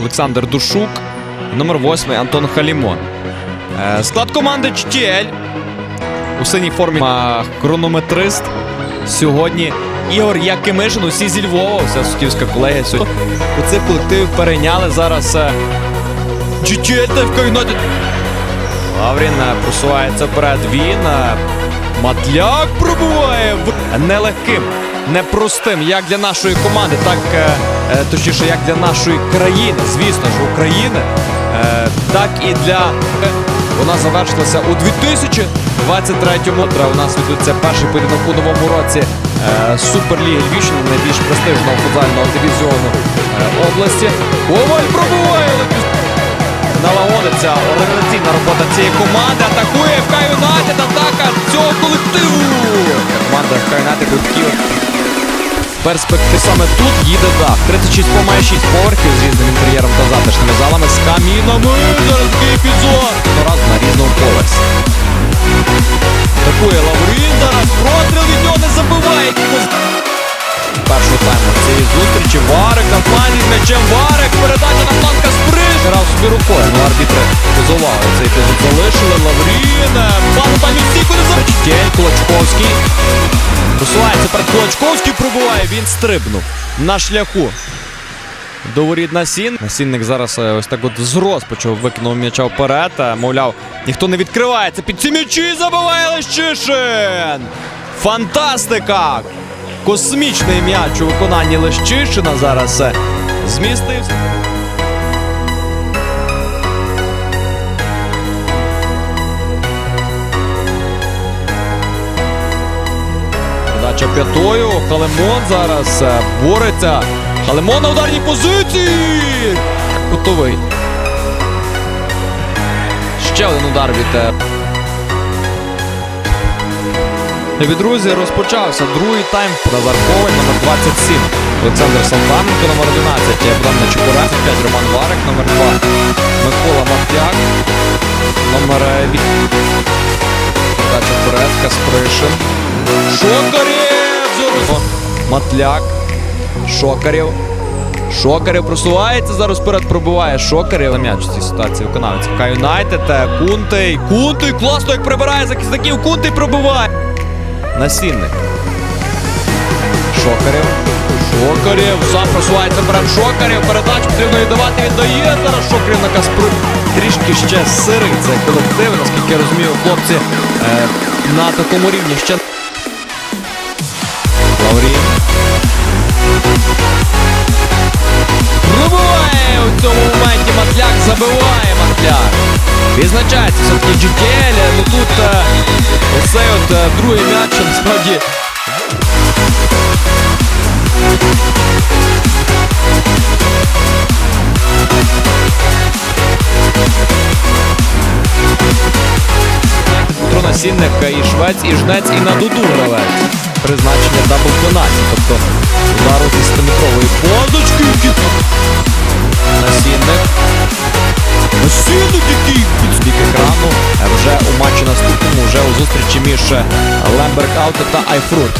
Олександр Душук, номер 8 Антон Халімон. Е, Склад команди ЧТЛ. У синій формі хронометрист. Сьогодні Ігор Якимишин, усі зі Львова, вся суддівська колегія. Сьогодні у цих колективів перейняли зараз е, GTL та FK Лаврін е, просувається вперед. Він. Матляк пробуває в нелегким, непростим, як для нашої команди, так е, е, точніше, як для нашої країни, звісно ж, України, е, так і для. Вона завершилася у 2023-му. У нас відбудеться перший поєдинок у новому році Суперліги Львівщини, найбільш престижного футзального дивізіону області. Коваль пробуває! Налагодиться організаційна робота цієї команди. Атакує ФК Юнайтед. Атака цього колективу. Команда ФК Юнайтед хотів перспектив саме тут їде дах. 36 має 6 поверхів з різним інтер'єром та затишними залами з камінами. Зараз епізод. Раз на різному поверсі. Атакує Лаврін. Зараз простріл від нього не забиває. Першого тайму цієї зустрічі. Варик на фланзі з м'ячем. Варик. Передача на фланг Касприш. Грав собі рукою. Ну, арбітри позували. Цей епізод залишили. Лаврін. Пан там стійку не забив. Кулачковський. Просувається перед Кулачковський. Пробуває. Він стрибнув на шляху. До воріт Насін. Насінник зараз е, ось так от з розпачу викинув м'яча вперед. Е, Мовляв, ніхто не відкривається. Під ці м'ячі забиває Лещишин. Фантастика! Космічний м'яч у виконанні Лещишина зараз е, змістився. Передача п'ятою. Халемон зараз е, бореться. Халемон на ударній позиції. Готовий. Ще один удар від. е, Любі друзі, розпочався другий тайм. Назар Коваль, номер 27. Олександр Салтаненко, номер 11. Богдан Нечукурак, 5 Роман Варик, номер 2. Микола Матяк, номер 8. Передача вперед, Каспришин. Шокарєв! Матляк. Шокарєв. Шокарєв просувається, зараз вперед пробиває. Шокарєв. М'яч в цій ситуації виконавець. Ка Юнайтед, е, Кунтей. Кунтей класно як прибирає захисників. Кунтей пробиває. Насінник. Шокарєв. Шокарєв. Сам просувається вперед. Шокарєв. Передачу потрібно віддавати. Віддає. Зараз Шокарєв на Каспру. Трішки ще сирий цей колектив. Наскільки я розумію, хлопці е, на такому рівні ще. Лаврін. Пробиває цьому моменті Матляк, забиває Матляк. Відзначається все-таки GTL, ну тут е, оцей от е, другий м'яч, насправді. Петро Насінник і Швець, і Жнець, і на Дуду гравець. Призначення дабл 12, тобто удару зі 100-метрової позначки. Зустрічі між Лемберг Ауте та Айфрут.